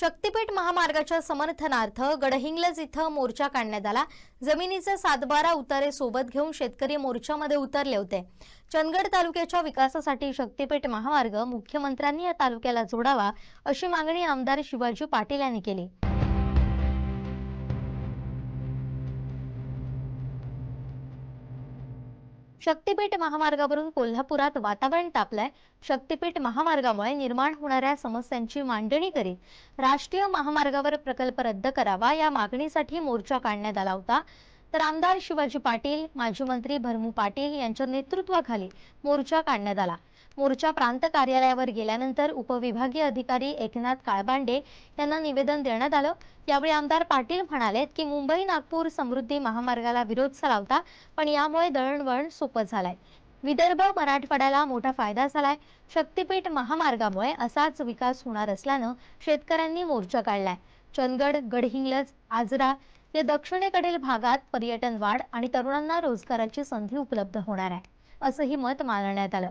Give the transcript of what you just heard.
शक्तीपीठ महामार्गाच्या समर्थनार्थ गडहिंग्लज इथं मोर्चा काढण्यात आला. जमिनीचे सातबारा उतारे सोबत घेऊन शेतकरी मोर्चामध्ये उतरले होते. चंदगड तालुक्याच्या विकासासाठी शक्तीपीठ महामार्ग मुख्यमंत्र्यांनी या तालुक्याला जोडावा अशी मागणी आमदार शिवाजी पाटील यांनी केली. शक्तीपीठ महामार्गावरून कोल्हापुरात वातावरण तापलंय. शक्तीपीठ महामार्गामुळे निर्माण होणाऱ्या समस्यांची मांडणी करीत राष्ट्रीय महामार्गावर प्रकल्प रद्द करावा या मागणीसाठी मोर्चा काढण्यात आला होता. तर आमदार शिवाजी पाटील माजी मंत्री भरमू पाटील यांच्या नेतृत्वाखाली मोर्चा काढण्यात आला. मोर्चा प्रांत कार्यालयावर गेल्यानंतर उपविभागीय अधिकारी एकनाथ काळबांडे यांना निवेदन देण्यात आलं. यावेळी आमदार पाटील म्हणाले की मुंबई नागपूर समृद्धी महामार्गाला विरोध चालवता पण यामुळे दळणवळण सोपं झालंय. विदर्भ मराठवाड्याला मोठा फायदा झालाय. शक्तीपीठ महामार्गामुळे असाच विकास होणार असल्यानं शेतकऱ्यांनी मोर्चा काढलाय. चंदगड गडहिंग्लज आजरा या दक्षिणेकडील भागात पर्यटन वाढ आणि तरुणांना रोजगाराची संधी उपलब्ध होणार आहे असंही मत मांडण्यात आलं.